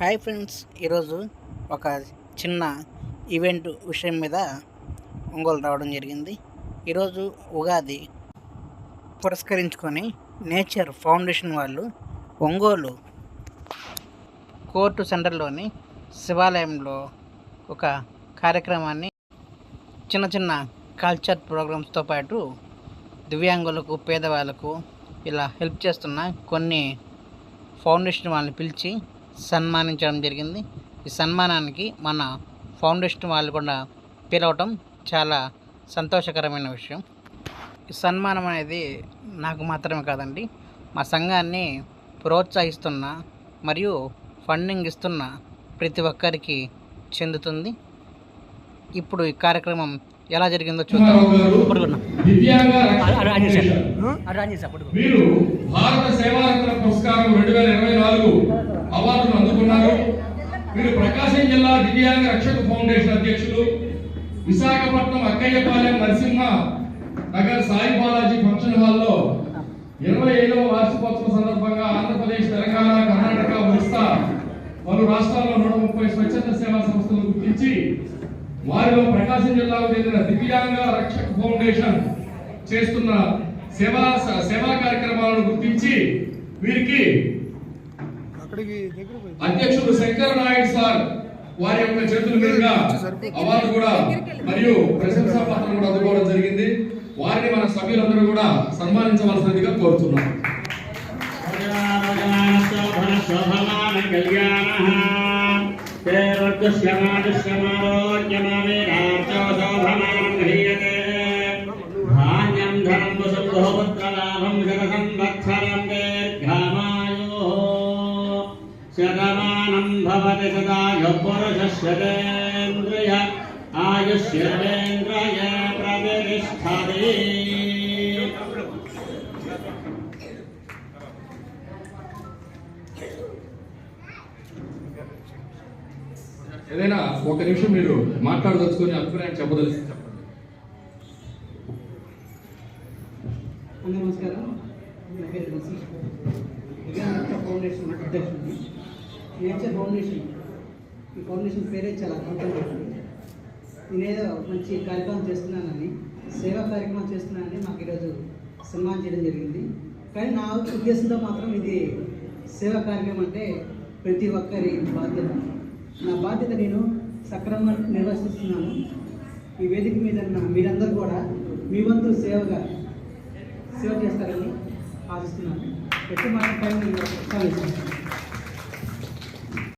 Hi friends ఈరోజు ఒక చిన్న ఈవెంట్ విషయం మీద ఒంగోలు రావడం జరిగింది. ఈరోజు ఉగాది పురస్కరించుకొని నేచర్ ఫౌండేషన్ వాళ్ళు ఒంగోలు కోర్టు సెంటర్లోని శివాలయంలో ఒక కార్యక్రమాన్ని చిన్న చిన్న కల్చర్ ప్రోగ్రామ్స్తో పాటు దివ్యాంగులకు పేదవాళ్ళకు ఇలా హెల్ప్ చేస్తున్న కొన్ని ఫౌండేషన్ వాళ్ళని పిలిచి సన్మానించడం జరిగింది ఈ సన్మానానికి మన ఫౌండేషన్ వాళ్ళు కూడా పిలవటం చాలా సంతోషకరమైన విషయం ఈ సన్మానం అనేది నాకు మాత్రమే కాదండి మా సంఘాన్ని ప్రోత్సహిస్తున్న మరియు ఫండింగ్ ఇస్తున్న ప్రతి ఒక్కరికి చెందుతుంది ఇప్పుడు ఈ కార్యక్రమం ఎలా జరిగిందో చూద్దాం మీరు భారత సేవారత్న పురస్కారం రెండు వేల ఇరవై నాలుగు అవార్డును అందుకున్నారు. మీరు ప్రకాశం జిల్లా దివ్యాంగ రక్షక ఫౌండేషన్ అధ్యక్షులు. విశాఖపట్నం అక్కయ్యపాలెం నరసింహ నగర్ సాయి బాలాజీ ఫంక్షన్ హాల్లో ఇరవై ఐదవ వార్షికోత్సవం సందర్భంగా ఆంధ్రప్రదేశ్ తెలంగాణ కర్ణాటక ఒరిస్సా పలు రాష్ట్రాల్లో నూట ముప్పై స్వచ్ఛంద సేవా సంస్థలు గుర్తించి వారిలో ప్రకాశం జిల్లాకు చెందిన దివ్యాంగ రక్షక ఫౌండేషన్ చేస్తున్న సేవా సేవా కార్యక్రమాలను గుర్తించి వీరికి అధ్యక్షుడు శంకర్ నాయుడు సార్ వారి యొక్క చేతుల మీదుగా అవార్డు కూడా మరియు ప్రశంసా పత్రం కూడా అందుకోవడం జరిగింది వారిని మన సభ్యులందరూ కూడా సన్మానించవలసిందిగా కోరుతున్నాం ధాన్యం ధనం శతమానం భవతి సదాయ పురుషశ్చతేంద్రియ ఆయుష్యేంద్రియ ప్రతిష్టతి ఏదైనా ఒక నిమిషం మీరు మాట్లాడదలుచుకొని అభిప్రాయం అందరూ నమస్కారం. నా పేరు తులసి విజ్ఞాన నేను వచ్చే నేచర్ ఫౌండేషన్. ఈ ఫౌండేషన్ పేరే చాలా అద్భుతంగా ఉంటుంది నేనేదో మంచి కార్యక్రమం చేస్తున్నానని సేవా కార్యక్రమం చేస్తున్నానని మాకు ఈరోజు సన్మానం చేయడం జరిగింది. కానీ నా ఉద్దేశంతో మాత్రం ఇది సేవా కార్యక్రమం అంటే ప్రతి ఒక్కరి బాధ్యత. నా బాధ్యత నేను సక్రమంగా నిర్వహిస్తున్నాను ఈ వేదిక మీద మీరందరూ కూడా మీ వంతు సేవగా సేవ చేస్తారని ఆశిస్తున్నాను. ఎక్కువ మాట